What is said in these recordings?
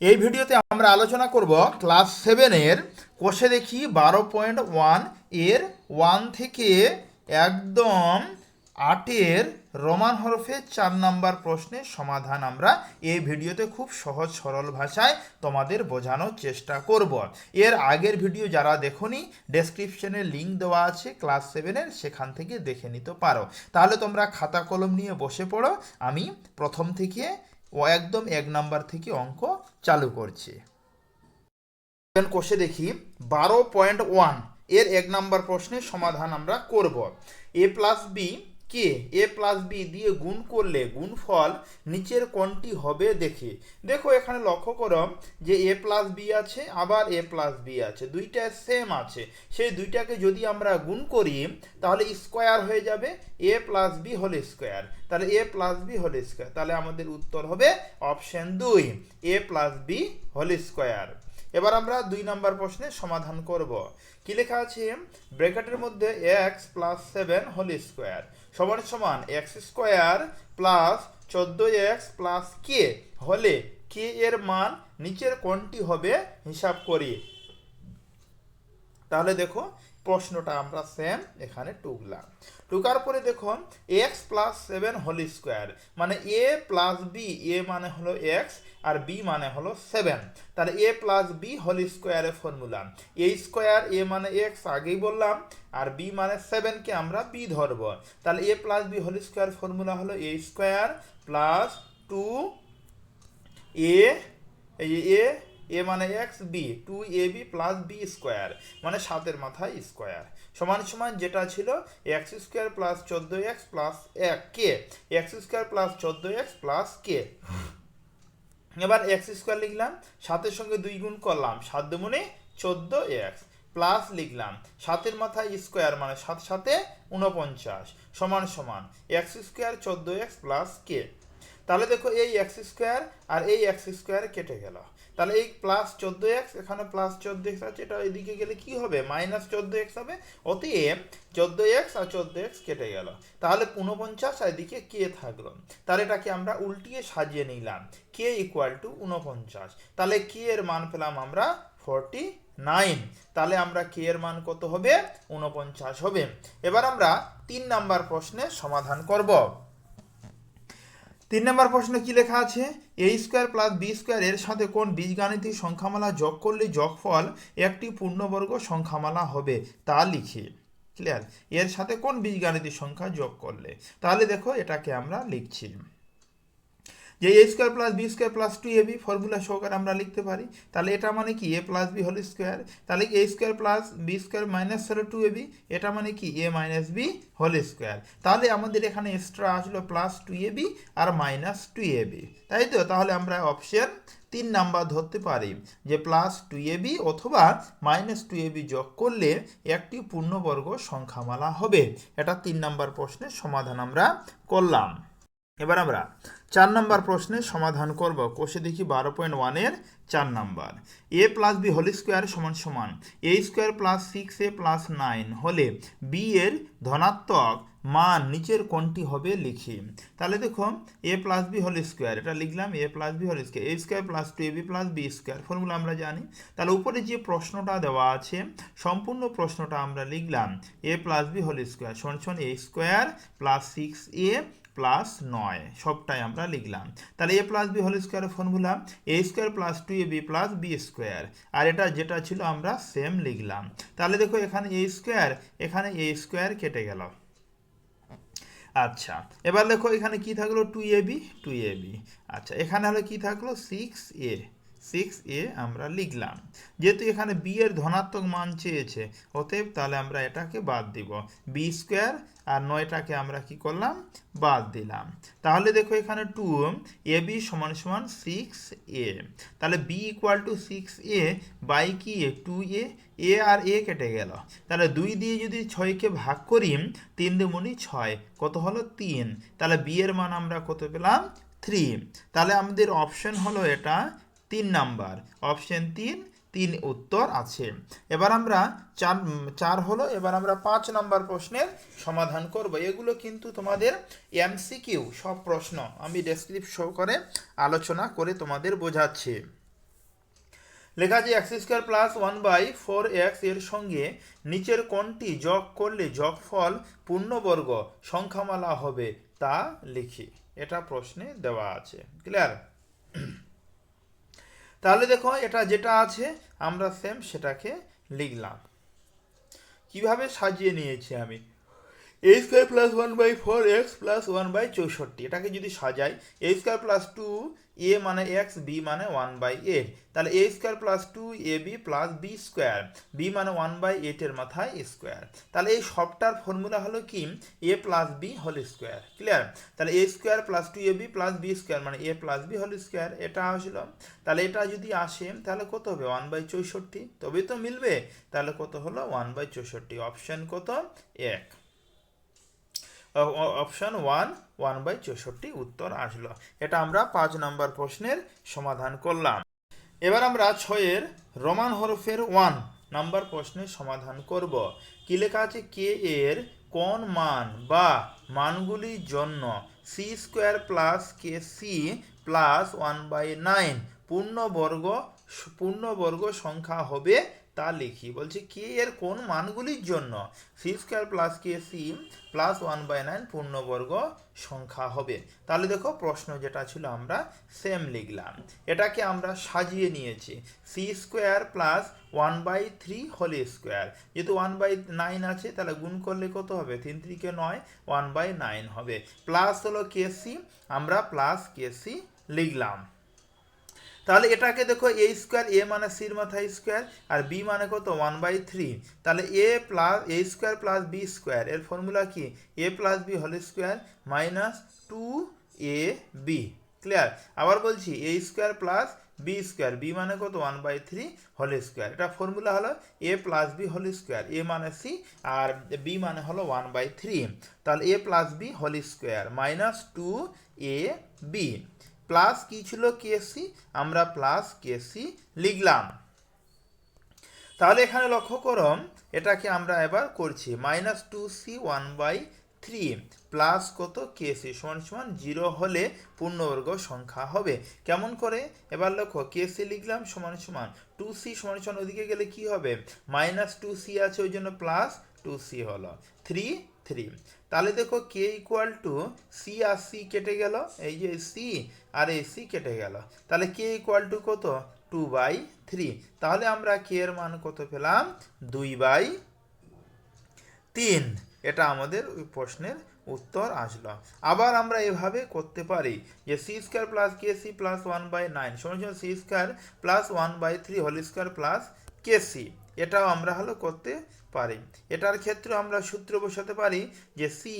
এই ভিডিওতে আমরা আলোচনা করব ক্লাস সেভেনের কোষে দেখি বারো পয়েন্ট ওয়ানের ওয়ান থেকে একদম আটের রোমান হরফে চার নাম্বার প্রশ্নের সমাধান আমরা এই ভিডিওতে খুব সহজ সরল ভাষায় তোমাদের বোঝানোর চেষ্টা করব। এর আগের ভিডিও যারা দেখোনি ডেসক্রিপশনে লিঙ্ক দেওয়া আছে ক্লাস সেভেনের সেখান থেকে দেখে নিতে পারো। তাহলে তোমরা খাতা কলম নিয়ে বসে পড়ো। আমি প্রথম থেকে ও একদম এক নাম্বার থেকে অঙ্ক চালু করছে। কোষে দেখি। বারো পয়েন্ট ওয়ানের এক নাম্বার প্রশ্নের সমাধান আমরা করব। এ প্লাস বি কে? এ প্লাস বি দিয়ে গুণ করলে গুণফল নিচের কোনটি হবে দেখে। দেখো এখানে লক্ষ্য করো যে এ প্লাস বি আছে, আবার এ প্লাস বি আছে। দুইটা সেম আছে। সেই দুইটাকে যদি আমরা গুণ করি, তাহলে স্কোয়ার হয়ে যাবে। A plus B whole square তাহলে A plus B whole square তাহলে আমাদের উত্তর হবে অপশন দুই, A plus B whole square এবার আমরা দুই নম্বর প্রশ্নের সমাধান করব। কি লেখা আছে? ব্র্যাকেটের মধ্যে X plus seven whole square সমান সমান এক্স স্কোয়ার প্লাস চোদ্দ এক্স প্লাস কে হলে কে এর মান নিচের কোনটি হবে? হিসাব করি। তাহলে দেখো প্রশ্নটা আমরা সেম এখানে টুকলাম। টুকার পরে দেখুন X plus seven whole square মানে এ প্লাস বি এ মানে হলো এক্স আর বি মানে হলো সেভেন তাহলে এ প্লাস বি হোল স্কোয়ারের ফর্মুলা এ স্কোয়ার এ মানে এক্স আগেই বললাম, আর বি মানে সেভেনকে আমরা বি ধরব। তাহলে A plus B whole square formula হলো A square plus two A A A মানে X B two A B plus B square মানে সাতের মাথায় স্কোয়ার সমান সমান যেটা ছিল এক্স স্কোয়ার প্লাস চোদ্দ এক্স প্লাস এক কে এক্স স্কোয়ার প্লাস চোদ্দ এক্স প্লাস কে এবার এক্স স্কোয়ার লিখলাম, সাতের সঙ্গে দুই গুণ করলাম, সাত দুগুণে চোদ্দ এক্স প্লাস লিখলাম, সাতের মাথায় স্কোয়ার মানে সাত সাথে উনপঞ্চাশ সমান সমান এক্স স্কোয়ার চোদ্দ এক্স প্লাস কে তাহলে দেখো এই এক্স স্কোয়ার আর এই এক্স স্কোয়ার কেটে গেল। তাহলে এই প্লাস চোদ্দ এক্স এখানে প্লাস চোদ্দ এক্স আছে, এটা এদিকে গেলে কি হবে? মাইনাস চোদ্দ এক্স হবে। অতএব চোদ্দ এক্স আর চোদ্দ এক্স কেটে গেল। তাহলে উনপঞ্চাশ আর এদিকে কে থাকল। তাহলে এটাকে আমরা উল্টিয়ে সাজিয়ে নিলাম। কে ইকুয়াল টু উনপঞ্চাশ তাহলে কে এর মান পেলাম আমরা ফোরটি নাইন তাহলে আমরা কে এর মান কত হবে? উনপঞ্চাশ হবে। এবার আমরা তিন নাম্বার প্রশ্নের সমাধান করব। তিন নম্বর প্রশ্ন কি লেখা আছে? A square plus B square এর সাথে কোন বীজগাণিতিক সংখ্যামালা যোগ করলে যোগফল একটি পূর্ণবর্গ সংখ্যামালা হবে? তা লিখি। ক্লিয়ার এর সাথে কোন বীজগাণিতিক সংখ্যা যোগ করলে? তাহলে দেখো এটাকে আমরা লিখছি। যে A square plus B square plus two A B formula সহকারে আমরা লিখতে পারি, তাহলে এটা মানে কি? A plus B whole square তাহলে A square plus B square minus হলো টু এ বি এটা মানে কি? A minus B whole square তাহলে আমাদের এখানে এক্সট্রা আসলো প্লাস টু এ বি আর মাইনাস টু এ বি তাই তো? তাহলে আমরা অপশন তিন নাম্বার ধরতে পারি যে প্লাস টু এ বি অথবা মাইনাস টু এ বি যোগ করলে একটি পূর্ণবর্গ সংখ্যামালা হবে। এটা তিন নাম্বার প্রশ্নের সমাধান আমরা করলাম। এবার আমরা চার নম্বর প্রশ্নের সমাধান করব। কোষে দেখি বারো পয়েন্ট ওয়ানের চার নম্বর। A plus B whole square সমান সমান। A square plus six A plus nine হলে বি এর ধনাত্মক মান নিচের কোনটি হবে লিখি। তাহলে দেখো, A plus B whole square এটা লিখলাম, A plus B whole square A square plus two A B plus B square formula আমরা জানি। তাহলে উপরে যে প্রশ্নটা দেওয়া আছে, সম্পূর্ণ প্রশ্নটা আমরা লিখলাম, A plus B whole square সমান সমান A square plus six A plus নয়, সবটাই আমরা লিখলাম। তাহলে এ প্লাস বি হোল স্কোয়ারের formula A square plus two A B plus B square আর এটা যেটা ছিল আমরা সেম লিখলাম। তাহলে দেখো এখানে এ স্কোয়ার এখানে এ স্কোয়ার কেটে গেল। আচ্ছা এবার দেখো এখানে কি থাকল? Two A B two A B আচ্ছা এখানে হলো কি থাকল? সিক্স এ সিক্স এ আমরা লিখলাম। যেহেতু এখানে বি এর ধনাত্মক মান চেয়েছে, অতএব তাহলে আমরা এটাকে বাদ দিব। বি স্কোয়ার আর নয়টাকে আমরা কি করলাম? বাদ দিলাম। তাহলে দেখো এখানে টু এ বি সমান সমান সিক্স এ তাহলে B equal to six A by কি? এ টু এ এ আর এ কেটে গেল। তাহলে দুই দিয়ে যদি ছয়কে ভাগ করি, তিন দুমুনি ছয়, কত হলো? তিন। তাহলে বি এর মান আমরা কত পেলাম? থ্রি তাহলে আমাদের অপশন হলো এটা তিন নাম্বার। অপশন তিন তিন উত্তর আছে। এবার আমরা চার চার হলো, এবার আমরা পাঁচ নাম্বার প্রশ্নের সমাধান করব। এগুলো কিন্তু তোমাদের এমসিকিউ, সব প্রশ্ন আমি ডেসক্রিপ শো করে আলোচনা করে তোমাদের বোঝাচ্ছি। লেখা আছে, X square plus one by four এক্সের সঙ্গে নিচের কোনটি যোগ করলে যোগফল পূর্ণবর্গ সংখ্যামালা হবে তা লিখি। এটা প্রশ্নে দেওয়া আছে। ক্লিয়ার? তাহলে দেখো এটা যেটা আছে, আমরা সেম সেটাকে লিখলাম। কীভাবে সাজিয়ে নিয়েছি আমি? H square plus one by four X plus one by চৌষট্টি। এটাকে যদি সাজাই H square plus two A মানে এক্স বি মানে ওয়ান বাই এইট তাহলে A square plus two A B plus B square B মানে ওয়ান বাই এইটের মাথায় স্কোয়ার তাহলে এই সবটার ফর্মুলা হলো কি? A plus B whole square clear তাহলে A square plus two A B plus B square মানে A plus B whole square এটা আসলো। তাহলে এটা যদি আসে, তাহলে কত হবে? ওয়ান বাই চৌষট্টি। তবেই তো মিলবে। তাহলে কত হলো? ওয়ান বাই চৌষট্টি। অপশন কত? এক। অপশন ওয়ান ওয়ান বাই চৌষট্টি উত্তর আসলো। এটা আমরা পাঁচ নম্বর প্রশ্নের সমাধান করলাম। এবার আমরা ছয়ের রোমান হরফের ওয়ান নাম্বার প্রশ্নের সমাধান করব। কি লেখা আছে? কে এর কোন মান বা মানগুলির জন্য C square plus K C plus one by nine পূর্ণবর্গ পূর্ণবর্গ সংখ্যা হবে তা লিখি। বলছে কে এর কোন মানগুলির জন্য C square plus K C plus one by nine পূর্ণবর্গ সংখ্যা হবে? তাহলে দেখো প্রশ্ন যেটা ছিল আমরা সেম লিখলাম। এটাকে আমরা সাজিয়ে নিয়েছি। C square plus one by three whole square যেহেতু ওয়ান বাই নাইন আছে, তাহলে গুণ করলে কত হবে? তিন থ্রিকে নয় ওয়ান বাই নাইন হবে। প্লাস হলো কে সি আমরা প্লাস কে সি লিখলাম। তাহলে এটাকে দেখো এ স্কোয়ার এ মানে সির মাথায় স্কোয়ার আর বি মানে কত? ওয়ান বাই থ্রি তাহলে A plus A square plus B square এর ফর্মুলা কি? A plus B whole square minus two A B clear আবার বলছি A square plus B square B মানে কত? One by three whole square এটা formula হলো A plus B whole square A মানে C আর B মানে হলো ওয়ান বাই থ্রি তাহলে A plus B whole square minus two A B plus কি ছিল? কেসি আমরা প্লাস কেসি লিখলাম। তাহলে এখানে লক্ষ্য করো এটাকে আমরা এবার করছি। Minus two C one by three plus কত? কেসি সমান সমান জিরো হলে পূর্ণবর্গ সংখ্যা হবে। কেমন করে? এবার লক্ষ্য কেসি লিখলাম সমান সমান। টু সি সমান সমান ওদিকে গেলে কি হবে? মাইনাস টু সি আছে ওই জন্য প্লাস টু সি হলো। থ্রি থ্রি তাহলে দেখো কে ইকুয়াল টু সি আর সি কেটে গেল। এই যে সি আর এই সি কেটে গেল। তাহলে কে ইকুয়াল টু কত? টু বাই থ্রি তাহলে আমরা কে এর মান কত পেলাম? দুই বাই তিন। এটা আমাদের ওই প্রশ্নের উত্তর আসলো। আবার আমরা এভাবে করতে পারি যে C square plus K C plus one by nine সমান C square plus one by three whole square plus K C এটাও আমরা হলো করতে পারি। এটার ক্ষেত্রে আমরা সূত্র বসাতে পারি যে C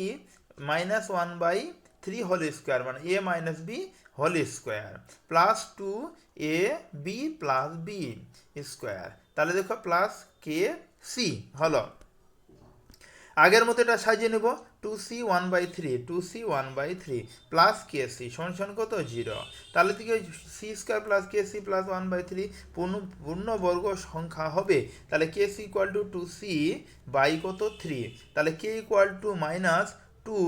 minus one by three whole square মানে A minus B whole square plus two A B plus B square তাহলে দেখো প্লাস কে সি হলো। আগের মতো এটা সাজিয়ে নেব। Two C one by three two C one by three plus K C সমান কত? জিরো তাহলে থেকে C square plus K C plus one by three পূর্ণ, পূর্ণবর্গ সংখ্যা হবে? তাহলে K C equal to two C by কত? থ্রি তাহলে K equal to minus two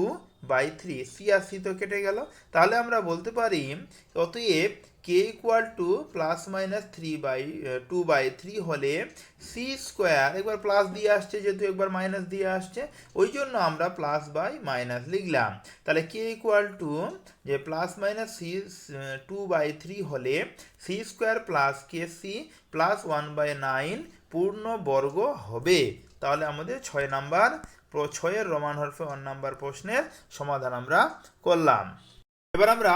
by three C R C তো কেটে গেল। তাহলে আমরা বলতে পারি, অতএব K equal to plus minus three by two by three হলে সি স্কোয়ার একবার প্লাস দিয়ে আসছে, যেহেতু একবার মাইনাস দিয়ে আসছে, ওই জন্য আমরা প্লাস বাই মাইনাস লিখলাম। তাহলে কে ইকুয়াল টু যে plus minus C two by three হলে C square plus K C plus one by nine পূর্ণ বর্গ হবে। তাহলে আমাদের ছয় নাম্বার ছয়ের রোমান হরফে ওয়ান নাম্বার প্রশ্নের সমাধান আমরা করলাম। এবার আমরা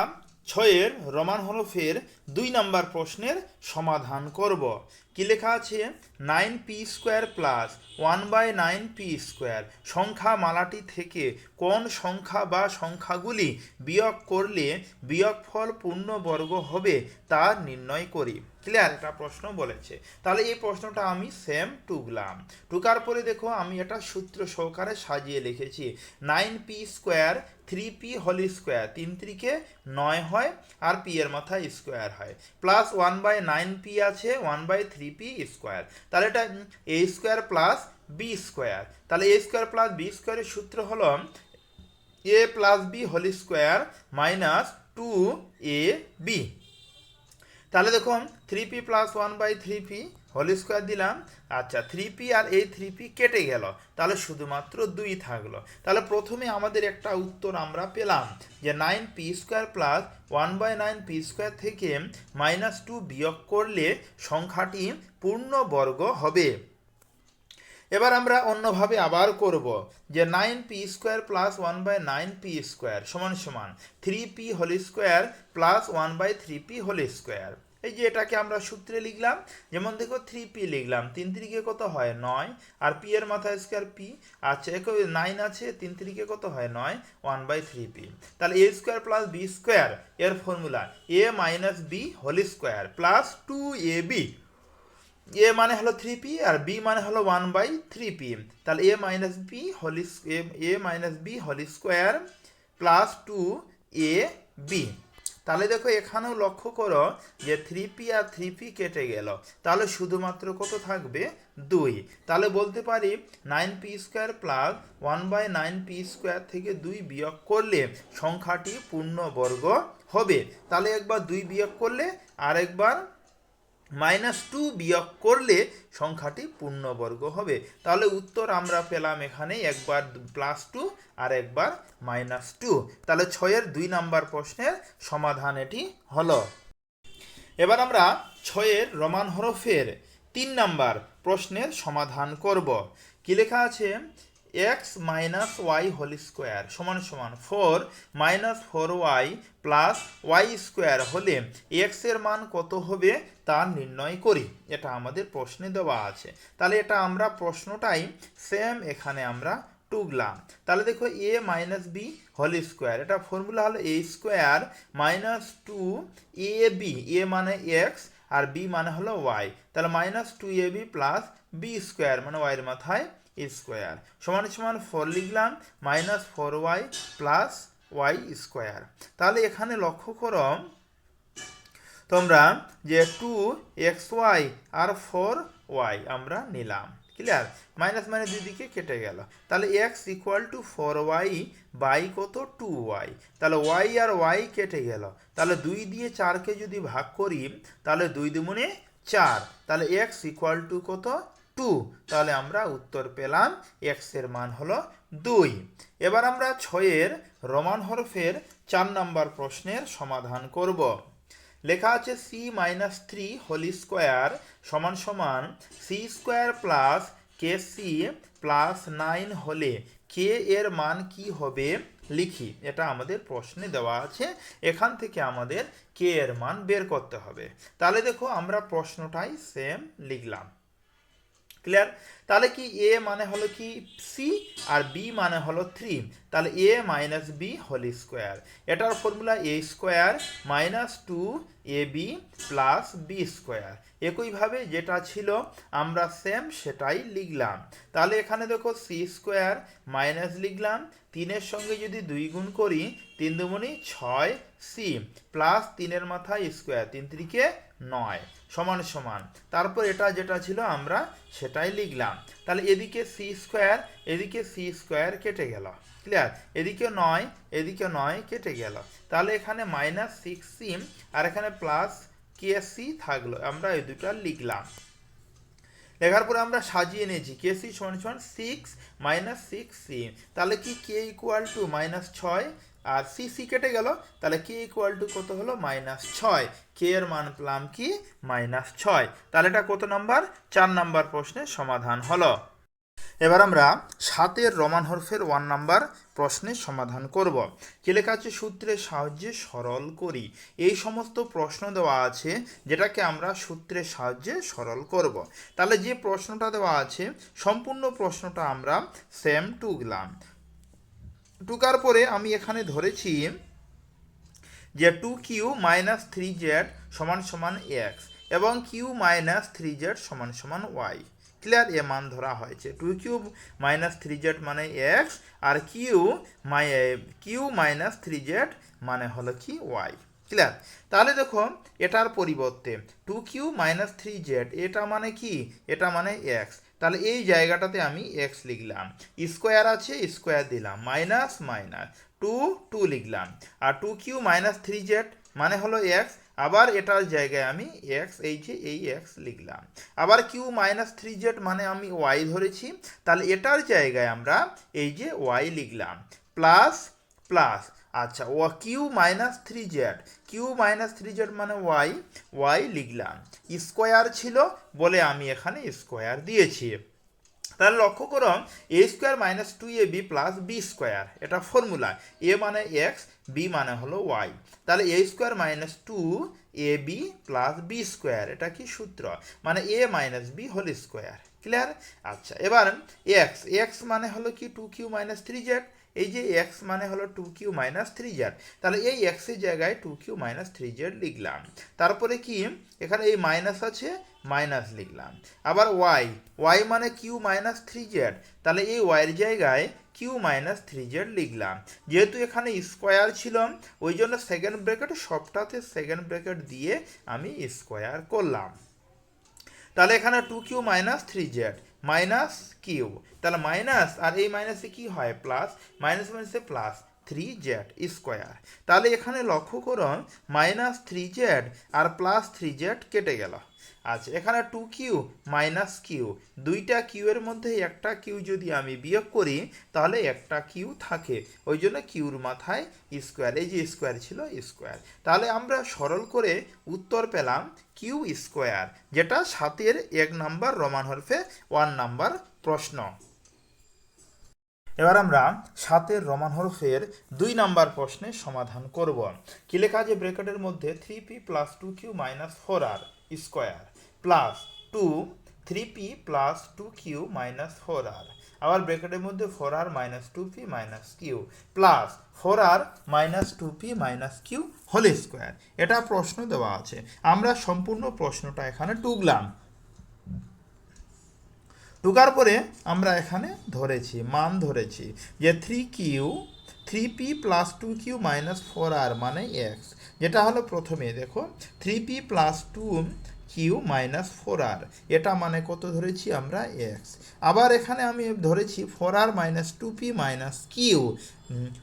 ছয়ের রোমান হরফের দুই নাম্বার প্রশ্নের সমাধান করব। কি লেখা আছে? Nine P square plus one by nine P square. সংখ্যা মালাটি থেকে কোন সংখ্যা বা সংখ্যাগুলি বিয়োগ করলে বিয়োগফল পূর্ণবর্গ হবে তা নির্ণয় করি। ক্লিয়ার একটা প্রশ্ন বলেছে। তাহলে এই প্রশ্নটা আমি সেম টুকলাম। টুকার পরে দেখো আমি এটা সূত্র সহকারে সাজিয়ে লিখেছি। Nine P square three P whole square তিন ত্রিকে নয় হয়, আর পি এর মাথায় স্কোয়ার হয়। Plus one by nine P আছে one by three P square তাহলে এটা A square plus B square তাহলে এ স্কোয়ার প্লাস বি স্কোয়ারের সূত্র হলো A plus B whole square minus two A B তাহলে দেখুন three P plus one by three P whole square দিলাম আচ্ছা থ্রি পি আর এই থ্রি পি কেটে গেল। তাহলে শুধুমাত্র দুই থাকল। তাহলে প্রথমে আমাদের একটা উত্তর আমরা পেলাম যে nine P square plus one by nine P square থেকে মাইনাস টু বিয়োগ করলে সংখ্যাটি পূর্ণবর্গ হবে। এবার আমরা অন্যভাবে আবার করব যে nine P square plus one by nine P square সমান সমান three P whole square plus one by three P whole square এই যে এটাকে আমরা সূত্রে লিখলাম, যেমন দেখো থ্রি পি লিখলাম, তিন তিরিকে কত হয়? নয়। আর পি এর মাথায় স্কোয়ার পি আচ্ছা একই নাইন আছে, তিন তিরিকে কত হয়? নয়। ওয়ান বাই থ্রি পি তাহলে a square plus b square এর formula a minus b whole square plus two a b a মানে হলো থ্রি পি আর বি মানে হলো ওয়ান বাই থ্রি পি তাহলে a minus b whole a minus b whole square plus two a b তাহলে দেখো এখানেও লক্ষ্য করো যে থ্রি পি আর থ্রি পি কেটে গেল। তাহলে শুধুমাত্র কত থাকবে? দুই। তাহলে বলতে পারি nine p square plus one by nine p square থেকে দুই বিয়োগ করলে সংখ্যাটি পূর্ণবর্গ হবে। তাহলে একবার দুই বিয়োগ করলে আর একবার মাইনাস টু বিয়োগ করলে সংখ্যাটি পূর্ণবর্গ হবে। তাহলে উত্তর আমরা পেলাম এখানে একবার প্লাস টু আর একবার মাইনাস টু তাহলে ছয়ের দুই নাম্বার প্রশ্নের সমাধান এটি হলো। এবার আমরা ছয়ের রোমান হরফের তিন নাম্বার প্রশ্নের সমাধান করব। কি লেখা আছে? X minus y whole square সমান সমান four minus four y plus y square হলে এক্সের মান কত হবে? তা নির্ণয় করি। এটা আমাদের প্রশ্নে দেওয়া আছে। তাহলে এটা আমরা প্রশ্নটাই সেম এখানে আমরা টুকলাম তাহলে দেখো a minus b whole square এটা ফর্মুলা হলো a square minus two a b a মানে এক্স আর বি মানে হলো ওয়াই তাহলে minus two a b plus b square মানে ওয়াইয়ের মাথায় স্কোয়ার সমান সমান ফোর লিখলাম minus four y plus y square তাহলে এখানে লক্ষ্য করো, তোমরা যে টু এক্স ওয়াই আর ফোর ওয়াই আমরা নিলাম। ক্লিয়ার মাইনাস মাইনাস দুই দিকে কেটে গেল। তাহলে x equal to four y by কত? টু ওয়াই তাহলে ওয়াই আর ওয়াই কেটে গেল। তাহলে দুই দিয়ে চারকে যদি ভাগ করি, তাহলে দুই দুমুনে চার। তাহলে এক্স ইকুয়াল টু কত? টু তাহলে আমরা উত্তর পেলাম এক্সের মান হলো দুই। এবার আমরা ছয়ের রোমান হরফের চার নাম্বার প্রশ্নের সমাধান করব। লেখা আছে c minus three whole square সমান সমান c square plus k c plus nine হলে কে এর মান কি হবে? লিখি। এটা আমাদের প্রশ্নে দেওয়া আছে। এখান থেকে আমাদের কে এর মান বের করতে হবে। তাহলে দেখো আমরা প্রশ্নটাই সেম লিখলাম। ক্লিয়ার তাহলে কি এ মানে হলো কি সি আর বি মানে হলো থ্রি তাহলে a minus b whole square এটার formula a square minus two a b plus b square একইভাবে যেটা ছিল, আমরা সেম সেটাই লিখলাম। তাহলে এখানে দেখো সি স্কোয়ার মাইনাস লিখলাম। তিনের সঙ্গে যদি দুই গুণ করি, তিন দুগুণি ছয় সি প্লাস তিনের মাথায় স্কোয়ার তিন তিরিকে নয়, সমান সমান। তারপর এটা যেটা ছিল আমরা সেটাই লিখলাম। তাহলে এদিকে সি স্কোয়ার এদিকে সি স্কোয়ার কেটে গেল। ক্লিয়ার এদিকে নয় এদিকে নয় কেটে গেল। তাহলে এখানে মাইনাস সিক্স সি আর এখানে প্লাস কে সি থাকল। আমরা এই দুটো লিখলাম। লেখার পরে আমরা সাজিয়ে নিয়েছি। কে সি সমান সমান সিক্স মাইনাস সিক্স সি তাহলে কি কে ইকুয়াল টু মাইনাস ছয়? আর সি সি কেটে গেল। তাহলে কে ইকুয়াল টু কত হলো? মাইনাস ছয়। কে এর মান পেলাম কি? মাইনাস ছয়। তাহলে এটা কত নাম্বার চার নাম্বার প্রশ্নের সমাধান হলো। এবার আমরা সাতের রোমান হরফের ওয়ান নাম্বার প্রশ্নের সমাধান করব। কি লেখা আছে? সূত্রের সাহায্যে সরল করি। এই সমস্ত প্রশ্ন দেওয়া আছে, যেটাকে আমরা সূত্রের সাহায্যে সরল করব। তাহলে যে প্রশ্নটা দেওয়া আছে, সম্পূর্ণ প্রশ্নটা আমরা সেম টুকলাম টুকার পরে আমি এখানে ধরেছি যে two q minus three z সমান সমান এক্স এবং কিউ মাইনাস থ্রি জেড সমান সমান ওয়াই ক্লিয়ার এ মান ধরা হয়েছে। Two cube minus three z মানে এক্স আর কিউ মাই কিউ মাইনাস থ্রি জেড মানে হলো কি ওয়াই ক্লিয়ার তাহলে দেখো, এটার পরিবর্তে two q minus three z এটা মানে কি? এটা মানে এক্স তাহলে এই জায়গাটাতে আমি এক্স লিখলাম। স্কোয়ার আছে, স্কোয়ার দিলাম। মাইনাস মাইনাস টু টু লিখলাম। আর two q minus three z মানে হলো এক্স আবার এটার জায়গায় আমি এক্স এই যে এই এক্স লিখলাম। আবার কিউ মাইনাস থ্রি জেড মানে আমি ওয়াই ধরেছি। তাহলে এটার জায়গায় আমরা এই যে ওয়াই লিখলাম। প্লাস প্লাস আচ্ছা ও q minus three z q minus three z মানে ওয়াই ওয়াই লিখলাম। স্কোয়ার ছিল বলে আমি এখানে স্কোয়ার দিয়েছি। তাহলে লক্ষ্য করো a square minus two a b plus b square এটা ফর্মুলা এ মানে এক্স বি মানে হলো ওয়াই তাহলে a square minus two a b plus b square এটা কি সূত্র? মানে a minus b whole square clear আচ্ছা এবার এক্স এক্স মানে হলো কি two q minus three z এই যে এক্স মানে হলো two q minus three z তাহলে এই এক্সের জায়গায় two q minus three z লিখলাম। তারপরে কি? এখানে এই মাইনাস আছে মাইনাস লিখলাম। আবার ওয়াই ওয়াই মানে কিউ মাইনাস থ্রি জেড তাহলে এই ওয়াইয়ের জায়গায় কিউ মাইনাস থ্রি জেড লিখলাম। যেহেতু এখানে স্কোয়ার ছিল ওই জন্য সেকেন্ড ব্র্যাকেট সবটাতে সেকেন্ড ব্র্যাকেট দিয়ে আমি স্কোয়ার করলাম। তাহলে এখানে two q minus three z minus q তাহলে মাইনাস আর এই মাইনাসে কি হয়? প্লাস, মাইনাস মাইনাসে প্লাস থ্রি জেড স্কোয়ার। তাহলে এখানে লক্ষ্য করুন, মাইনাস থ্রি জেড আর প্লাস থ্রি জেড কেটে গেল। আচ্ছা এখানে টু কিউ মাইনাস কিউ দুইটা কিউ এর মধ্যে একটা কিউ যদি আমি বিয়োগ করি, তাহলে একটা কিউ থাকে। ওই জন্য কিউর মাথায় স্কোয়ার এই যে স্কোয়ার ছিল স্কোয়ার তাহলে আমরা সরল করে উত্তর পেলাম কিউ স্কোয়ার যেটা সাতের এক নাম্বার রোমান হরফে ওয়ান নাম্বার প্রশ্ন। এবার আমরা সাতের রোমান হরফের দুই নাম্বার প্রশ্নের সমাধান করব। কি লেখা আছে ব্রেকেটের মধ্যে? Three p plus two q minus four r square plus two three p plus two q minus four r আবার ব্রেকেটের মধ্যে four r minus two p minus q plus four r minus two p minus q whole square এটা প্রশ্ন দেওয়া আছে। আমরা সম্পূর্ণ প্রশ্নটা এখানে টুকলাম। ঢুকার পরে আমরা এখানে ধরেছি, মান ধরেছি যে three q three p plus two q minus four r মানে এক্স যেটা হলো প্রথমে, দেখো three p plus two q minus four r এটা মানে কত ধরেছি আমরা এক্স আবার এখানে আমি ধরেছি four r minus two p minus q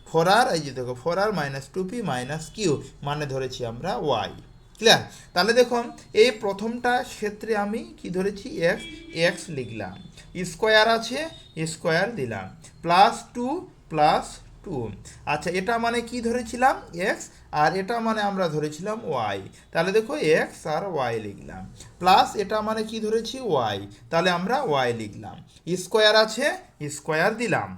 four r এই যে দেখো four r minus two p minus q মানে ধরেছি আমরা ওয়াই ক্লিয়ার? তাহলে দেখুন, এই প্রথমটা ক্ষেত্রে আমি কি ধরেছি? এক্স এক্স লিখলাম। স্কোয়ার আছে স্কোয়ার দিলাম। প্লাস টু প্লাস টু আচ্ছা এটা মানে কি ধরেছিলাম? এক্স আর এটা মানে আমরা ধরেছিলাম ওয়াই তাহলে দেখো এক্স আর ওয়াই লিখলাম। প্লাস এটা মানে কি ধরেছি? ওয়াই তাহলে আমরা ওয়াই লিখলাম। স্কোয়ার আছে স্কোয়ার দিলাম।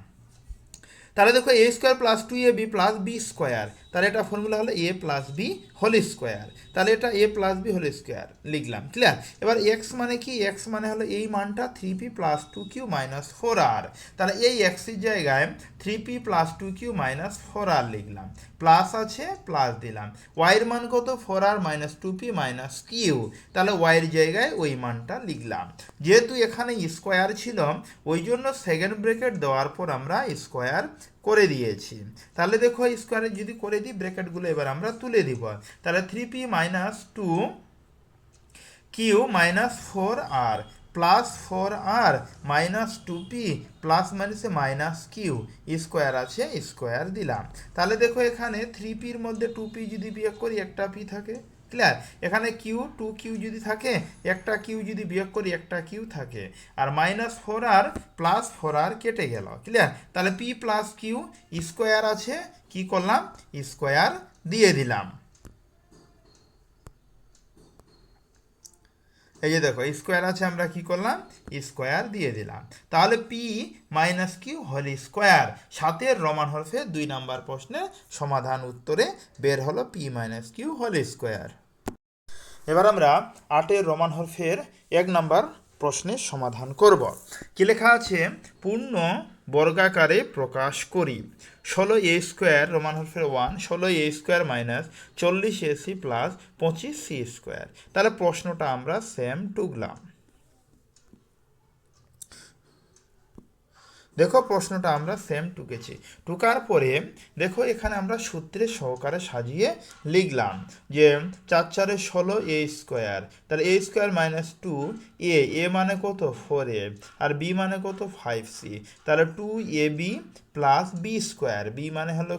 তাহলে দেখো a square plus two a b plus b square তাহলে এটা ফর্মুলা হলো a plus b whole square তাহলে এটা a plus b whole square লিখলাম ক্লিয়ার এবার এক্স মানে কি? এক্স মানে হলো এই মানটা three p plus two q minus four r তাহলে এই এক্সের জায়গায় three p plus two q minus four r লিখলাম। প্লাস আছে প্লাস দিলাম। ওয়াইয়ের মান কত? Four r minus two p minus q তাহলে ওয়াইয়ের জায়গায় ওই মানটা লিখলাম। যেহেতু এখানে স্কোয়ার ছিল, ওই জন্য সেকেন্ড ব্রেকেট দেওয়ার পর আমরা স্কোয়ার করে দিয়েছি। তাহলে দেখো স্কোয়ারে যদি করে দিই ব্র্যাকেটগুলো এবার আমরা তুলে দিব। তাহলে three p minus two q minus four r plus four r minus two p plus মাইনাসে মাইনাস কিউ স্কোয়ার আছে স্কোয়ার দিলাম। তাহলে দেখো এখানে থ্রি পির মধ্যে টু পি যদি বিয়োগ করি, একটা পি থাকে। ক্লিয়ার এখানে কিউ টু কিউ যদি থাকে, একটা কিউ যদি বিয়োগ করি, একটা কিউ থাকে। আর minus four r plus four r কেটে গেল। ক্লিয়ার তাহলে পি প্লাস কিউ স্কোয়ার আছে। কি করলাম? স্কোয়ার দিয়ে দিলাম। এই যে দেখো স্কোয়ার আছে, আমরা কি করলাম? স্কোয়ার দিয়ে দিলাম। তাহলে p minus q whole square সাতের রমান হরফে দুই নাম্বার প্রশ্নের সমাধান উত্তরে বের হলো p minus q whole square এবার আমরা আটের রোমান হরফের এক নাম্বার প্রশ্নের সমাধান করব। কি লেখা আছে? পূর্ণ বর্গাকারে প্রকাশ করি। ষোলো এ স্কোয়ার রোমান হরফের ওয়ান, ষোলো এ স্কোয়ার মাইনাস চল্লিশ এ সি প্লাস পঁচিশ সি স্কোয়ার। তাহলে প্রশ্নটা আমরা সেম টুকলাম। দেখো প্রশ্নটা আমরা সেম টুকেছি। টুকার পরে দেখো এখানে আমরা সূত্রের সহকারে সাজিয়ে লিখলাম যে চার চারে ষোলো এ স্কোয়ার তাহলে a square minus two a a মানে কত? ফোর এ আর বি মানে কত? ফাইভ সি তাহলে two a b plus b square b মানে হলো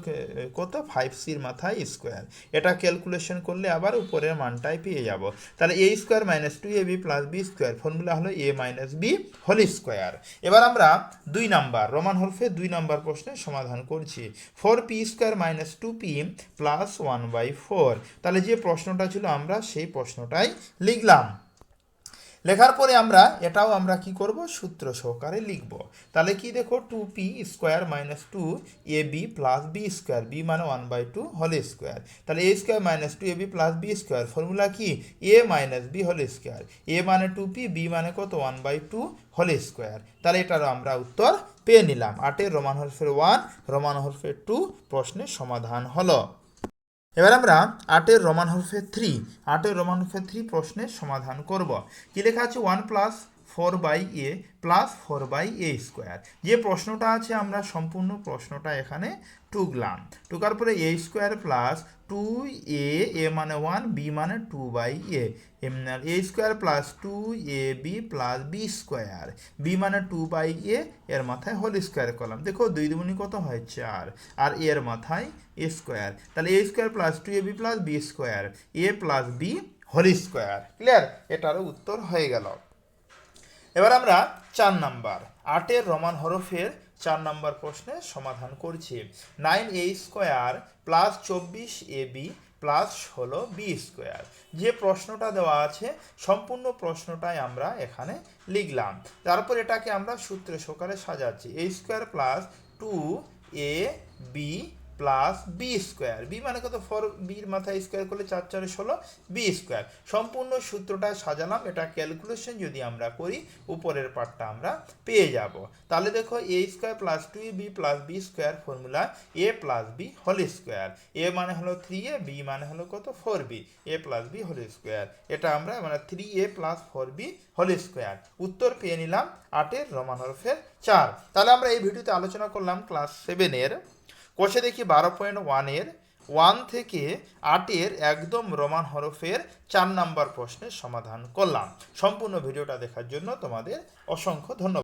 কত? ফাইভ সির মাথায় স্কোয়ার এটা ক্যালকুলেশন করলে আবার উপরের মানটাই পেয়ে যাব। তাহলে a square minus two a b plus b square formula হলো a minus b whole square এবার আমরা দুই নাম্বার রোমান হরফে দুই নাম্বার প্রশ্নের সমাধান করছি। Four p square minus two p plus one by four তাহলে যে প্রশ্নটা ছিল আমরা সেই প্রশ্নটাই লিখলাম। লেখার পরে আমরা, এটাও আমরা কি করব? সূত্র সহকারে লিখব। তাহলে কি দেখো two p square minus two a b plus b square b মানে one by two whole square তাহলে a square minus two a b plus b square formula কি? A minus b whole square a মানে two p b মানে কত? One by two whole square তাহলে এটারও আমরা উত্তর পেয়ে নিলাম। আটের রোমান হরফের ওয়ান, রোমান হরফের টু প্রশ্নের সমাধান হলো। এবার আমরা আটের রোমান হরফে থ্রি, আটের রোমান হরফে থ্রি প্রশ্নের সমাধান করব। কি লেখা আছে? One plus four by a plus four by a square. যে প্রশ্নটা আছে, আমরা সম্পূর্ণ প্রশ্নটা এখানে টুকলাম। টুকার পরে a square plus two a a মানে ওয়ান, বি মানে two by a. A square plus two a, b plus b square. B মানে টু বাই এ, এর মাথায় হোল স্কোয়ার করলাম দেখো, দুই দুগুণি কত হয়? চার। আর এর মাথায় এ স্কোয়ার। তাহলে a square plus two a, b plus b square. A plus b whole square. Clear? এটারও উত্তর হয়ে গেল। এবার আমরা চার নাম্বার। আটের রোমান হরফের চার নাম্বার প্রশ্নের সমাধান করছি। নাইন এ স্কোয়ার প্লাস চব্বিশ এ বি প্লাস ষোলো বি স্কোয়ার। যে প্রশ্নটা দেওয়া আছে, সম্পূর্ণ প্রশ্নটাই আমরা এখানে লিখলাম। তারপর এটাকে আমরা সূত্রে সহকারে সাজাচ্ছি। A square plus two a b plus b square b মানে কত? ফোর বির মাথায় স্কোয়ার করলে চার, চারে ষোলো বি স্কোয়ার সম্পূর্ণ সূত্রটা সাজালাম, এটা ক্যালকুলেশন যদি আমরা করি, উপরের পার্টটা আমরা পেয়ে যাব। তাহলে দেখো a square plus two b plus b square formula a plus b whole square a মানে হলো থ্রি এ বি মানে হলো কত? Four b a plus b whole square এটা আমরা মানে three a plus four b whole square উত্তর পেয়ে নিলাম আটের রোমান হরফের চার। তাহলে আমরা এই ভিডিওতে আলোচনা করলাম ক্লাস সেভেনের কোষে দেখি বারো পয়েন্ট ওয়ানের ওয়ান থেকে আটের একদম রোমান হরফের চার নাম্বার প্রশ্নের সমাধান করলাম। সম্পূর্ণ ভিডিওটা দেখার জন্য তোমাদের অসংখ্য ধন্যবাদ।